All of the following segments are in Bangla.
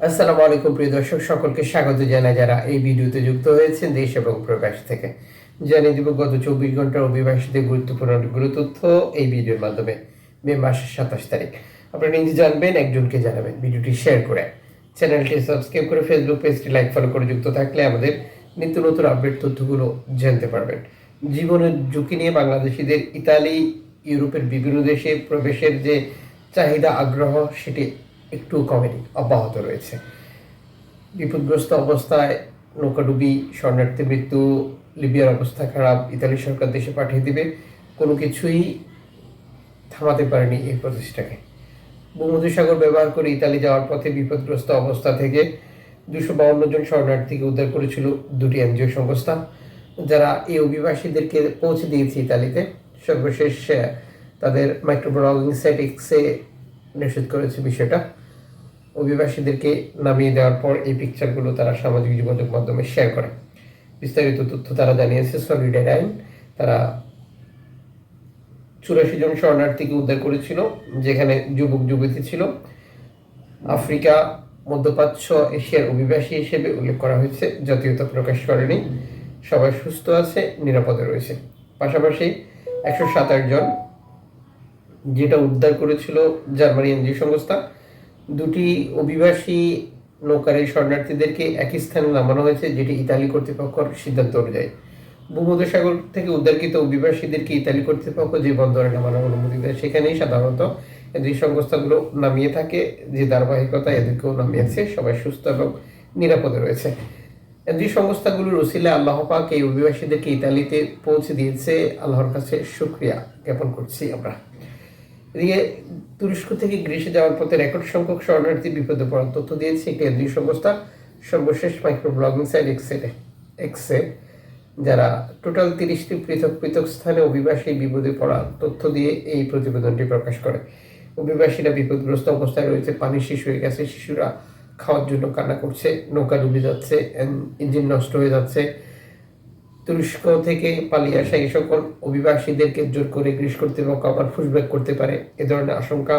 আসসালামু আলাইকুম, প্রিয় দর্শক, সকলকে স্বাগত জানাই যারা এই ভিডিওতে যুক্ত হয়েছেন দেশ এবং প্রবাস থেকে। জানিয়ে দিব, গত চব্বিশ ঘণ্টার অভিবাসীদের গুরুত্বপূর্ণ অনেকগুলো তথ্য এই ভিডিওর মাধ্যমে, মে মাসের সাতাশ তারিখ। আপনারা নিজে জানবেন, একজনকে জানাবেন ভিডিওটি শেয়ার করে। চ্যানেলটি সাবস্ক্রাইব করে ফেসবুক পেজটি লাইক, ফলো করে যুক্ত থাকলে আমাদের নিত্য নতুন আপডেট তথ্যগুলো জানতে পারবেন। জীবনের ঝুঁকি নিয়ে বাংলাদেশিদের ইতালি, ইউরোপের বিভিন্ন দেশে প্রবেশের যে চাহিদা, আগ্রহ, সেটি একটু কমেনি অব্যাহত রয়েছে। বিপদগ্রস্ত অবস্থায় নৌকাডুবি, শরণার্থী মৃত্যু, লিবিয়ার অবস্থা খারাপ ইতালি সরকার দেশে পাঠিয়ে দিবে, কোনো কিছুই থামাতে পারেনি এই প্রচেষ্টাকে। ভূমধ্যসাগর ব্যবহার করে ইতালি যাওয়ার পথে বিপদগ্রস্ত অবস্থা থেকে দুশো বাউন্ন জন শরণার্থীকে উদ্ধার করেছিল দুটি এনজিও সংস্থা, যারা এই অভিবাসীদেরকে পৌঁছে দিয়েছে ইতালিতে। সর্বশেষ তাদের মাইক্রোব্লগিং সাইট এক্সে নিশ্চিত করেছে বিষয়টা। অভিবাসীদেরকে নামিয়ে দেওয়ার পর এই পিকচারগুলো তারা সামাজিক যোগাযোগ মাধ্যমে শেয়ার করে। বিস্তারিত তথ্য তারা জানিয়েছে সলিডার আইন তারা চুরাশি জন শরণার্থীকে উদ্ধার করেছিল, যেখানে যুবক যুবতী ছিল। আফ্রিকা মধ্যপ্রাচ্য এশিয়ার অভিবাসী হিসেবে উল্লেখ করা হয়েছে, জাতীয়তা প্রকাশ করেনি। সবাই সুস্থ আছে, নিরাপদে রয়েছে। পাশাপাশি একশো সাতাশ জন যেটা উদ্ধার করেছিল জার্মানি এনজিও সংস্থা দুটি অভিবাসী নৌকার শরণার্থীদেরকে একই স্থানে নামানো হয়েছে, যেটি ইতালি কর্তৃপক্ষের সিদ্ধান্ত অনুযায়ী। ভূমধ্যসাগর থেকে উদ্ধারকৃত অভিবাসীদেরকে ইতালি কর্তৃপক্ষ যে বন্দরে নামানোর অনুমতি দেয়, সেখানেই সাধারণত এই সংস্থাগুলো নামিয়ে থাকে। যে ধারাবাহিকতা এদেরকেও নামিয়েছে, সবাই সুস্থ এবং নিরাপদে রয়েছে। এই সংস্থাগুলোর ওসিলে আল্লাহ পাক এই অভিবাসীদেরকে ইতালিতে পৌঁছে দিয়েছে। আল্লাহর কাছে শুক্রিয়া জ্ঞাপন করছি আমরা। এদিকে তুরস্ক থেকে গ্রিসে যাওয়ার পথে রেকর্ড সংখ্যক শরণার্থী বিপদে পড়ার তথ্য দিয়েছে একটি কেন্দ্রীয় সংস্থা, সর্বশেষ মাইক্রো ব্লগিং সাইট এক্সে এক্সে যারা টোটাল তিরিশটি পৃথক পৃথক স্থানে অভিবাসী বিপদে পড়া তথ্য দিয়ে এই প্রতিবেদনটি প্রকাশ করে। অভিবাসীরা বিপদগ্রস্ত অবস্থায় রয়েছে, পানি শিশু হয়ে গেছে, শিশুরা খাওয়ার জন্য কান্না করছে, নৌকা ডুবে যাচ্ছে ইঞ্জিন নষ্ট হয়ে যাচ্ছে। তুরস্ক থেকে পালিয়ে আসা এই সকল অভিবাসীদেরকে জোর করে গ্রিস কর্তৃপক্ষ আবার পুশব্যাক করতে পারে। এ ধরনের আশঙ্কা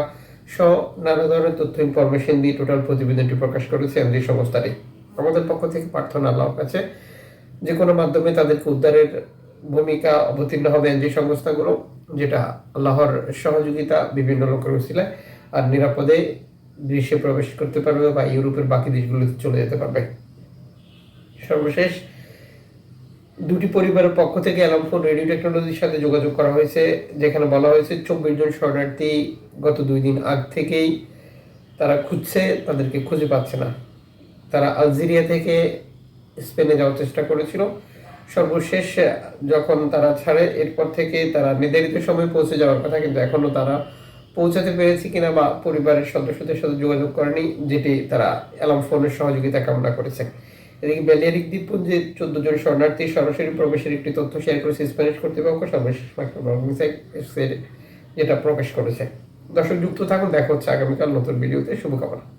সহ নানা ধরনের তথ্য ইনফরমেশন দিয়ে টোটাল প্রতিবেদনটি প্রকাশ করেছে এমডি সংস্থাটি আমাদের পক্ষ থেকে প্রার্থনা আল্লাহর কাছে, যে কোনো মাধ্যমে তাদেরকে উদ্ধারের ভূমিকা অবতীর্ণ হবে এনজি সংস্থাগুলো যেটা আল্লাহর সহযোগিতা বিভিন্ন লোকের উচিলায় আর নিরাপদে গ্রীষ্মে প্রবেশ করতে পারবে বা ইউরোপের বাকি দেশগুলোতে চলে যেতে পারবে। সর্বশেষ দুটি পরিবারের পক্ষ থেকে অ্যালামফোন রেডিও টেকনোলজির সাথে যোগাযোগ করা হয়েছে, যেখানে বলা হয়েছে চব্বিশ জন শরণার্থী গত দুই দিন আগ থেকেই তারা খুঁজছে, তাদেরকে খুঁজে পাচ্ছে না। তারা আলজেরিয়া থেকে স্পেনে যাওয়ার চেষ্টা করেছিল। সর্বশেষ যখন তারা ছাড়ে, এরপর থেকে তারা নির্ধারিত সময় পৌঁছে যাওয়ার কথা, কিন্তু এখনও তারা পৌঁছাতে পেরেছে কিনা বা পরিবারের সদস্যদের সাথে যোগাযোগ করেনি, যেটি তারা অ্যালাম ফোনের সহযোগিতা কামনা করেছে এদিকে বেলিয়ারিক দ্বীপপুঞ্জে চোদ্দ জন শরণার্থী সরাসরি প্রবেশের একটি তথ্য শেয়ার করেছে স্প্যানিশ কর্তৃপক্ষ। সর্বশেষ যেটা প্রকাশ করেছে। দর্শক যুক্ত থাকুন, দেখা হচ্ছে আগামীকাল নতুন ভিডিওতে। শুভকামনা।